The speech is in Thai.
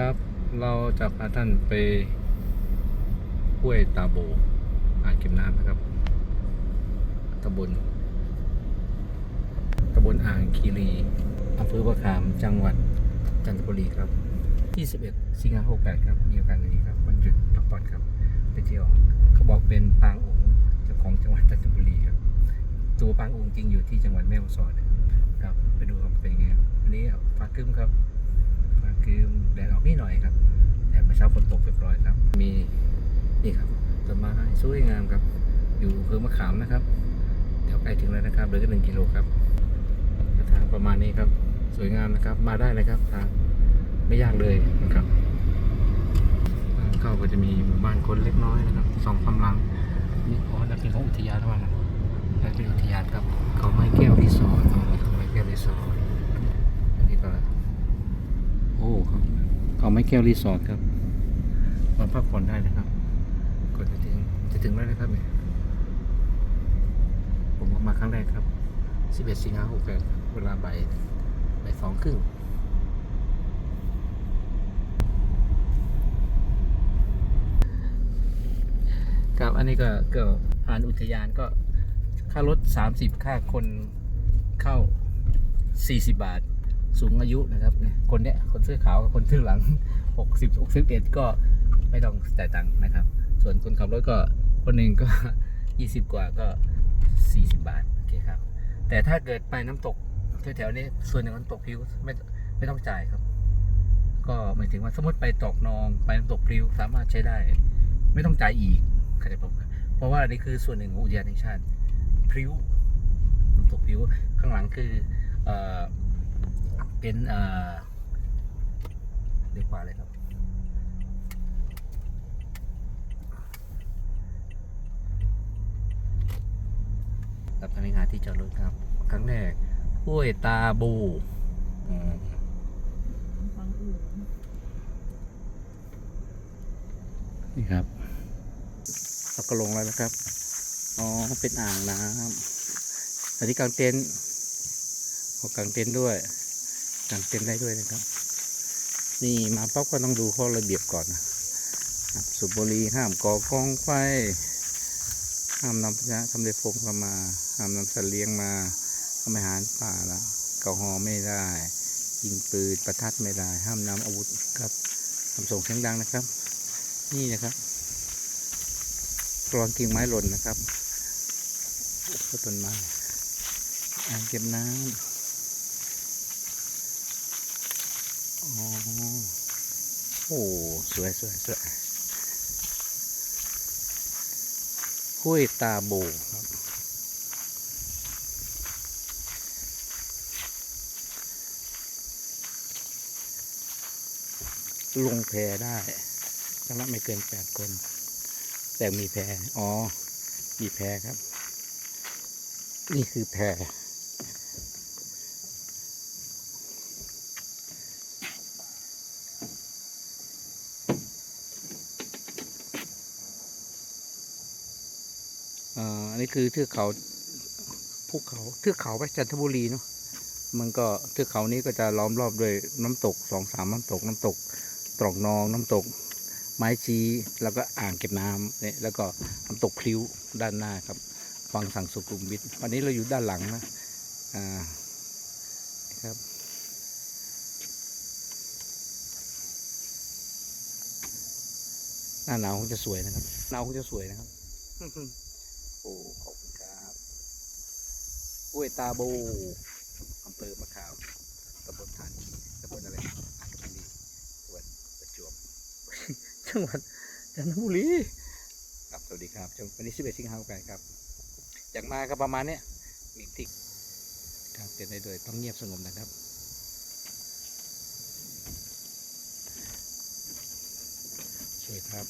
ครับ เราจะพาท่านไปห้วยตาโบ อ่างเก็บน้ำนะครับตำบลตำบลอ่างคีรีอำเภอประคาม จังหวัดจันทบุรีครับ 21 สิงหาคม68 ครับ มีโอกาสนี้ครับ วันหยุดพักผ่อนครับ ไปเที่ยวเขาบอกเป็นปางองค์เจ้าของจังหวัดจันทบุรีครับ ตัวปางองค์จริงอยู่ที่จังหวัดแม่ฮ่องสอนครับ ไปดูครับเป็นยังไงครับนนี้ฟ้าครึ้มครับ คือแดดออกนิดหน่อยครับ แต่เมื่อเช้าฝนตกเรียบร้อยครับ มีนี่ครับต้นไม้สวยงามครับ อยู่อำเภอมะขามนะครับเดี๋ยวใกล้ถึงแล้วนะครับเหลือแค่หนึ่งกิโลครับทางประมาณนี้ครับ สวยงามนะครับ มาได้นะครับทางไม่ยากเลยนะครับทางเข้าก็จะมีหมู่บ้านคนเล็กน้อยนะครับสองกำลังนี่อ๋อนั่นเป็นของอุทยานหรือเปล่านะนั่นเป็นอุทยานครับเขาไม้แก้วรีสอร์ทเขาไม้แก้วรีสอร์ทอันนี้ก็โอ้ครับเขาไม้แก้วรีสอร์ทครับ มาพักผ่อนได้นะครับก่อนจะถึงจะถึงแล้วนะครับเนี่ยผมก็มาครั้งแรกครับ 11 สิงหาคม68เวลาบ่ายบ่ายสองครึ่งครับอันนี้ก็เก็ผ่านอุทยานก็ค่ารถ 30 ค่าคนเข้า 40 บาท สูงอายุนะครับเนี่ยคนเนี้ยคนเสื้อขาวกับคนเสื้อหลัง 60 61 ก็ไม่ต้องจ่ายตังค์นะครับ ส่วนคนขับรถก็คนหนึ่งก็ 20 กว่าก็ 40 บาทโอเคครับ แต่ถ้าเกิดไปน้ำตกแถวๆนี้ส่วนหนึ่งน้ำตกพิวไม่ไม่ต้องจ่ายครับ ก็หมายถึงว่าสมมติไปตอกนองไปน้ำตกพิวสามารถใช้ได้ ไม่ต้องจ่ายอีกเข้าใจผมเพราะว่าอันนี้คือส่วนหนึ่งของอุทยานแห่งชาติพิวน้ำตกพิวข้างหลังคือเอ่อ เป็นเอ่อเรียกว่าอะไรครับครับตอนนี้หาที่จอดรถครับ ครั้งแรกห้วยตาบูอืมนี่ครับเราก็ลงแล้วนะครับ อ๋อ เป็นอ่างน้ำอันนี้กางเต็นท์ขอกางเต็นท์ด้วย กางเต็นท์ได้ด้วยนะครับ นี่มาปั๊บก็ต้องดูข้อระเบียบก่อนนะสูบบุหรี่ห้ามก่อกองไฟห้ามนำพยะทำเลโฟมเข้ามาห้ามนำสัตว์เลี้ยงมาทำอาหารป่าละแอลกอฮอไม่ได้ยิงปืนประทัดไม่ได้ ห้ามนำอาวุธครับทำส่งเสียงดังนะครับ นี่นะครับกรอนกิ่งไม้หล่นนะครับก็ต้นไม้อ่างเก็บน้ำ อ๋อ โอ้สวยสวยสวยห้วยตาโบครับลงแพได้ครั้งละไม่เกินแปดคน แต่มีแพอ๋อ มีแพครับ นี่คือแพ อันนี้คือเทือกเขาภูเขาเทือกเขาไปจันทบุรีเนาะมันก็เทือกเขานี้ก็จะล้อมรอบด้วยน้ำตกสองสามน้ำตกน้ำตกตรอกนองน้ำตก ไม้ชีแล้วก็อ่างเก็บน้ำเนี่ยแล้วก็น้ำตกพลิ้วด้านหน้าครับฟังสั่งสุขุมวิทวันนี้เราอยู่ด้านหลังนะอ่าครับหน้าหนาวคงจะสวยนะครับหนาวคงจะสวยนะครับ โอ้ ขอบคุณครับกล้วยตาโบอำเภอมะขามตำบลฐานตำบลอะไรอ่างคีรีจังหวัดประจวบจังหวัดจันทบุรีครับสวัสดีครับจังวันนี้11สิงหาคมครับอยากมาก็ประมาณเนี้ยมีทิกการเต้นได้ด้วยต้องเงียบสงบนะครับโอเคครับ